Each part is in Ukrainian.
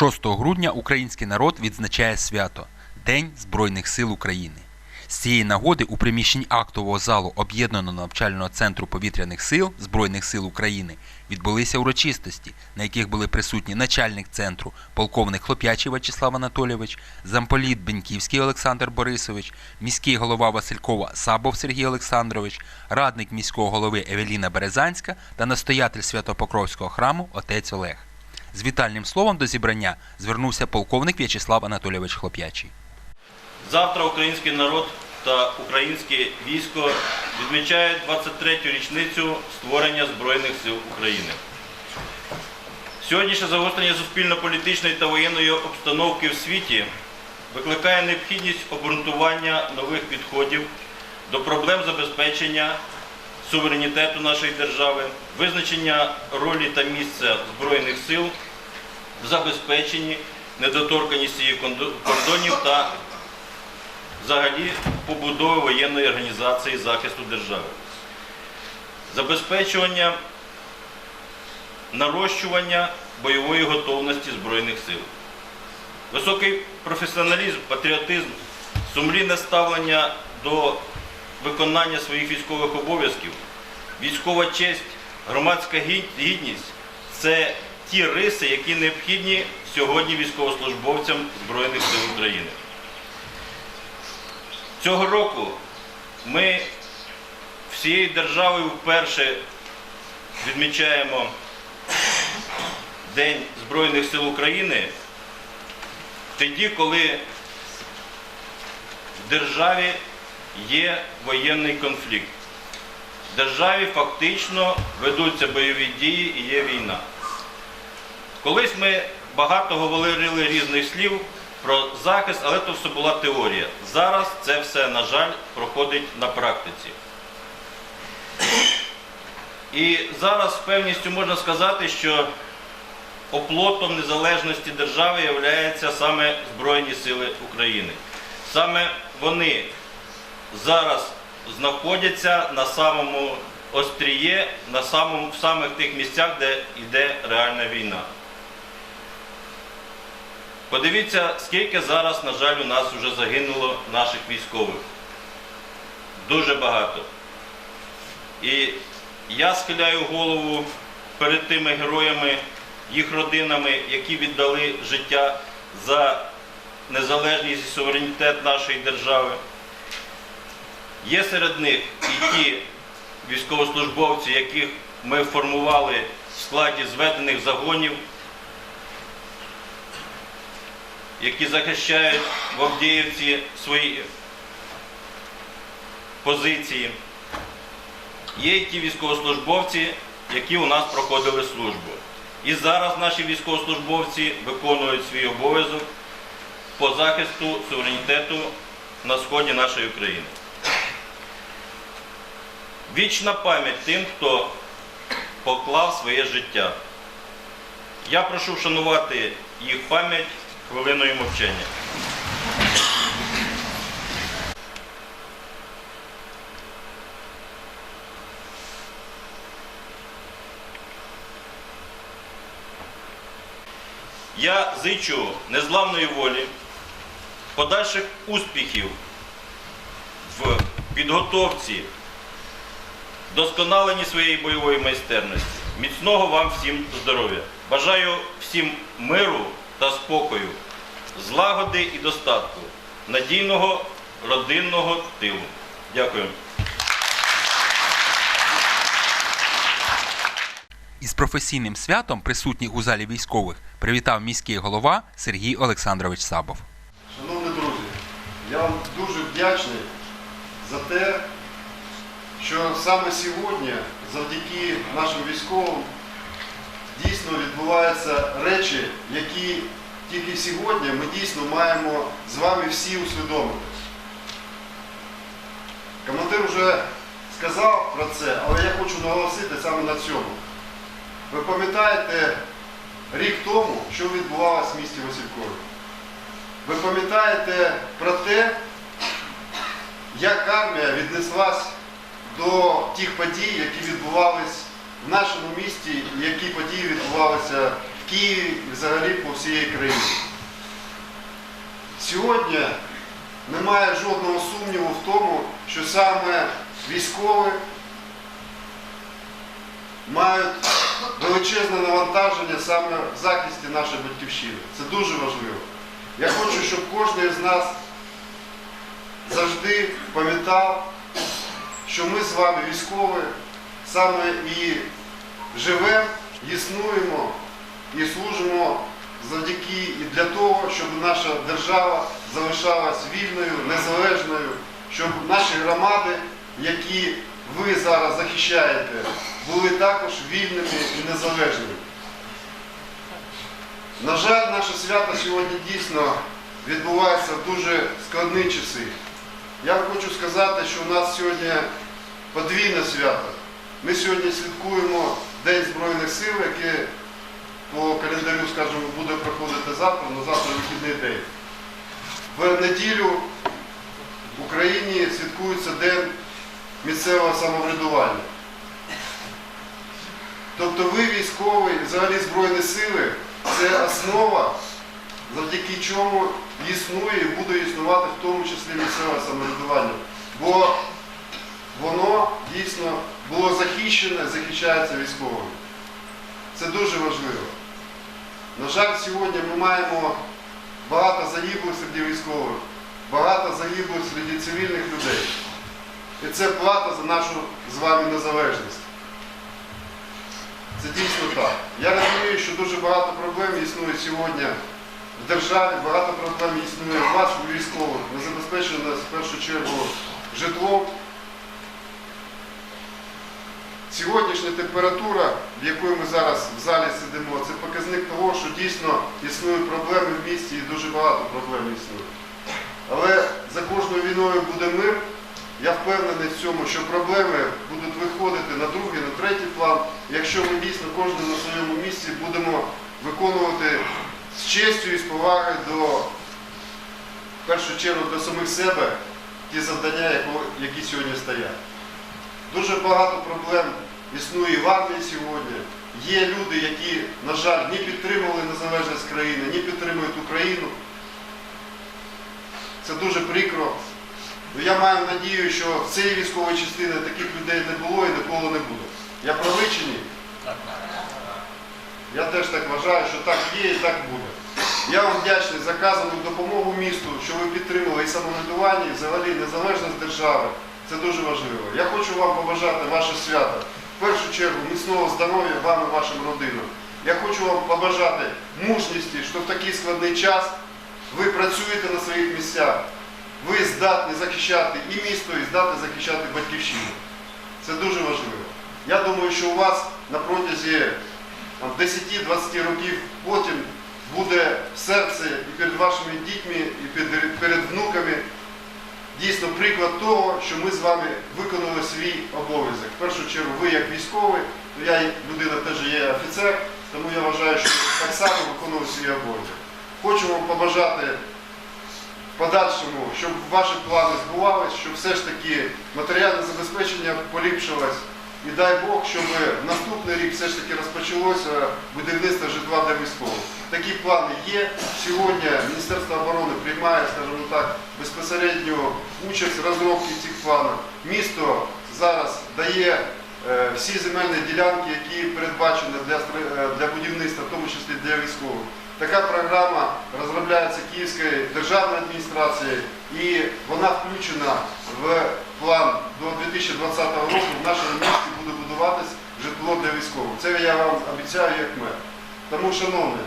6 грудня український народ відзначає свято День Збройних сил України. З цієї нагоди у приміщенні актового залу об'єднаного навчального центру повітряних сил Збройних сил України відбулися урочистості, на яких були присутні начальник центру, полковник Хлоп'ячий Вячеслав Анатолійович, замполіт Беньківський Олександр Борисович, міський голова Василькова Сабов Сергій Олександрович, радник міського голови Евеліна Березанська та настоятель Святопокровського храму отець Олег. З вітальним словом до зібрання звернувся полковник В'ячеслав Анатолійович Хлоп'ячий. Завтра український народ та українське військо відмічають 23-ю річницю створення Збройних сил України. Сьогоднішнє загострення суспільно-політичної та воєнної обстановки в світі викликає необхідність обґрунтування нових підходів до проблем забезпечення суверенітету нашої держави, визначення ролі та місця Збройних сил в забезпеченні недоторканності її кордонів та взагалі побудови воєнної організації захисту держави. Забезпечування нарощування бойової готовності Збройних сил. Високий професіоналізм, патріотизм, сумлінне ставлення до виконання своїх військових обов'язків, військова честь, громадська гідність це ті риси, які необхідні сьогодні військовослужбовцям Збройних сил України. Цього року ми всією державою вперше відмічаємо День Збройних сил України тоді, коли в державі є воєнний конфлікт. В державі фактично ведуться бойові дії і є війна. Колись ми багато говорили різних слів про захист, але то все була теорія. Зараз це все, на жаль, проходить на практиці. І зараз з певністю можна сказати, що оплотом незалежності держави являються саме Збройні Сили України. Саме вони зараз знаходяться на самому остріє, на самому, в самих тих місцях, де йде реальна війна. Подивіться, скільки зараз, на жаль, у нас вже загинуло наших військових. Дуже багато. І я схиляю голову перед тими героями, їх родинами, які віддали життя за незалежність і суверенітет нашої держави. Є серед них і ті військовослужбовці, яких ми формували в складі зведених загонів, які захищають в Авдіївці свої позиції. Є і ті військовослужбовці, які у нас проходили службу. І зараз наші військовослужбовці виконують свій обов'язок по захисту суверенітету на сході нашої України. Вічна пам'ять тим, хто поклав своє життя. Я прошу вшанувати їх пам'ять хвилиною мовчання. Я зичу незламної волі, подальших успіхів в підготовці, досконаленні своєї бойової майстерності. Міцного вам всім здоров'я. Бажаю всім миру та спокою, злагоди і достатку, надійного родинного тилу. Дякую. Із професійним святом, присутніх у залі військових, привітав міський голова Сергій Олександрович Сабов. Шановні друзі, я вам дуже вдячний за те, що саме сьогодні, завдяки нашим військовим, дійсно відбуваються речі, які тільки сьогодні ми дійсно маємо з вами всі усвідомити. Командир вже сказав про це, але я хочу наголосити саме на цьому. Ви пам'ятаєте рік тому, що відбувалося в місті Василькові? Ви пам'ятаєте про те, як армія віднеслась до тих подій, які відбувались в нашому місті, які події відбувалися в Києві і взагалі по всій країні. Сьогодні немає жодного сумніву в тому, що саме військові мають величезне навантаження саме в захисті нашої батьківщини. Це дуже важливо. Я хочу, щоб кожен з нас завжди пам'ятав, що ми з вами військові саме і живемо, існуємо і служимо завдяки і для того, щоб наша держава залишалась вільною, незалежною, щоб наші громади, які ви зараз захищаєте, були також вільними і незалежними. На жаль, наше свято сьогодні дійсно відбувається в дуже складні часи. Я хочу сказати, що у нас сьогодні подвійне свято. Ми сьогодні святкуємо День Збройних сил, який по календарю, скажімо, буде проходити завтра, але завтра вихідний день. В неділю в Україні святкується День місцевого самоврядування. Тобто ви військові взагалі Збройні сили це основа, завдяки чому існує і буде існувати в тому числі місцеве самоврядування. Бо воно дійсно було захищене, захищається військовими. Це дуже важливо. На жаль, сьогодні ми маємо багато загиблих серед військових, багато загиблих серед цивільних людей. І це плата за нашу з вами незалежність. Це дійсно так. Я розумію, що дуже багато проблем існує сьогодні в державі, багато проблем існує у вас, у військових, не забезпечено в першу чергу житлом. Сьогоднішня температура, в якої ми зараз в залі сидимо, це показник того, що дійсно існують проблеми в місті і дуже багато проблем існує. Але за кожною війною буде мир. Я впевнений в цьому, що проблеми будуть виходити на другий, на третій план, якщо ми дійсно кожен на своєму місці будемо виконувати з честю і з повагою до, в першу чергу, до самих себе ті завдання, які сьогодні стоять. Дуже багато проблем існує в армії сьогодні. Є люди, які, на жаль, не підтримували незалежність країни, не підтримують Україну. Це дуже прикро. Ну, Я маю надію, що в цій військовій частині таких людей не було і ніколи не буде. Я правий чи ні? Я теж так вважаю, що так є і так буде. Я вам вдячний за казану допомогу місту, що ви підтримали і самоврядування, і взагалі незалежність держави. Це дуже важливо. Я хочу вам побажати ваше свято. В першу чергу міцного здоров'я вам і вашим родинам. Я хочу вам побажати мужності, що в такий складний час ви працюєте на своїх місцях. Ви здатні захищати і місто, і здатні захищати батьківщину. Це дуже важливо. Я думаю, що у вас на протязі 10-20 років потім буде в серці і перед вашими дітьми, і перед внуками дійсно приклад того, що ми з вами виконали свій обов'язок. В першу чергу, ви як військовий, я людина теж є офіцер, тому я вважаю, що так само виконували свій обов'язок. Хочу вам побажати подальшому, щоб ваші плани збувались, щоб все ж таки матеріальне забезпечення поліпшилось. І дай Бог, щоб наступний рік все ж таки розпочалося будівництво житла для військових. Такі плани є. Сьогодні Міністерство оборони приймає, скажімо так, безпосередню участь в розробці цих планів. Місто зараз дає е, всі земельні ділянки, які передбачені для, е, для будівництва, в тому числі для військових. Така програма розробляється Київською державною адміністрацією і вона включена в план до 2020 року. В нашому місті буде будуватись житло для військових. Це я вам обіцяю як мер. Тому, шановні,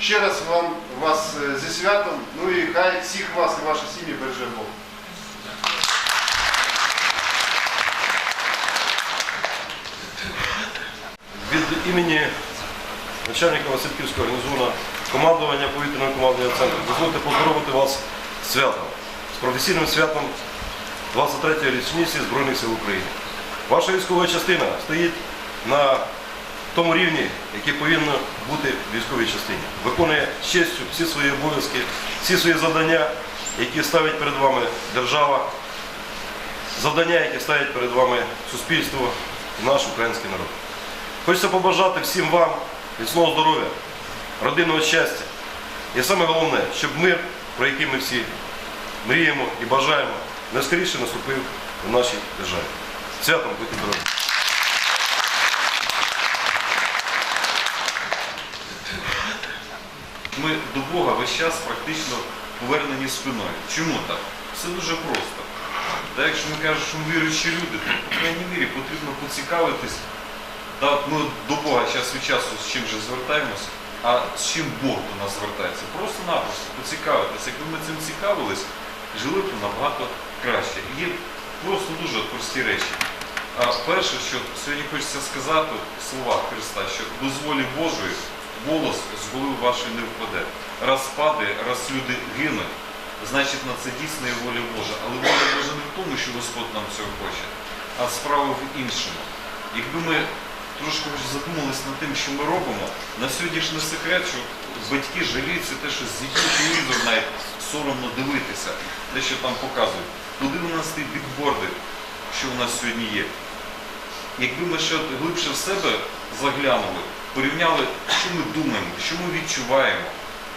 ще раз вам вас е, зі святом, ну і хай всіх вас і ваші сім'ї береже Бог. Від імені начальника Васильківського гарнізону командування повітряного командного центру дозвольте поздоровити вас святом, з професійним святом 23-ї річниці Збройних сил України. Ваша військова частина стоїть на тому рівні, який повинно бути в військовій частині. Виконує з честю всі свої обов'язки, всі свої завдання, які ставить перед вами держава, завдання, які ставить перед вами суспільство наш український народ. Хочеться побажати всім вам міцного здоров'я, родинного щастя. І саме головне, щоб мир, про який ми всі мріємо і бажаємо, найскоріше наступив в нашій державі. Святом будьте здорові! Ми до Бога весь час практично повернені спиною. Чому так? Все дуже просто. Та якщо ми кажемо, що ми віруючі люди, то по крайній мірі потрібно поцікавитись. Та ми до Бога час від часу з чим же звертаємося, а з чим Бог до нас звертається. Просто-напросто поцікавитись. Якби ми цим цікавились, жили б набагато краще. Є просто дуже прості речі. А перше, що сьогодні хочеться сказати, слова Христа, що до волі Божої волос з голови вашої не впаде. Раз падає, раз люди гинуть, значить на це дійсно є воля Божа. Але воля Божа не в тому, що Господь нам цього хоче, а справа в іншому. Якби ми трошки вже задумались над тим, що ми робимо, на сьогоднішній секрет, що батьки жаліються те, що з дітьми телевізор навіть соромно дивитися, те, що там показують. Куди у нас ті бікборди, що у нас сьогодні є? Якби ми ще глибше в себе заглянули, порівняли, що ми думаємо, що ми відчуваємо,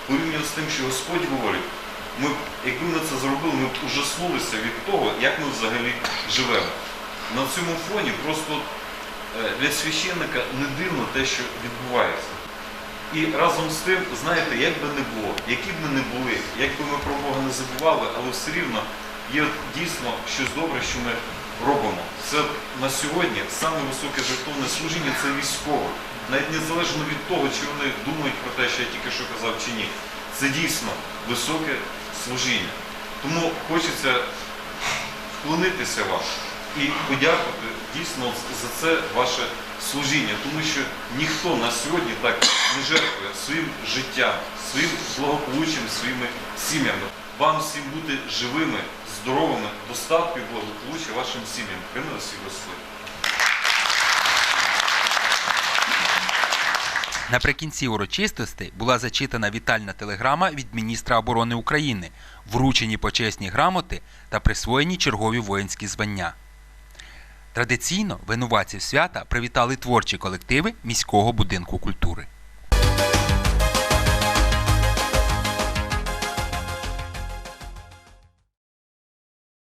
порівняно з тим, що Господь говорить, ми, якби ми це зробили, ми б ужаснулися від того, як ми взагалі живемо. На цьому фоні просто е, для священника не дивно те, що відбувається. І разом з тим, знаєте, як би не було, які б ми не були, як би ми про Бога не забували, але все рівно є дійсно щось добре, що ми робимо. Це на сьогодні саме високе жертовне служіння це військове. Навіть незалежно від того, чи вони думають про те, що я тільки що казав, чи ні. Це дійсно високе служіння. Тому хочеться вклонитися вам і подякувати дійсно за це ваше служіння, тому що ніхто на сьогодні так не жертвує своїм життям, своїм благополуччям, своїми сім'ями. Вам всім бути живими, здоровими, достатку і благополуччя вашим сім'ям. Хай на всіх Наприкінці урочистостей була зачитана вітальна телеграма від міністра оборони України, вручені почесні грамоти та присвоєні чергові воїнські звання. Традиційно винуватців свята привітали творчі колективи міського будинку культури.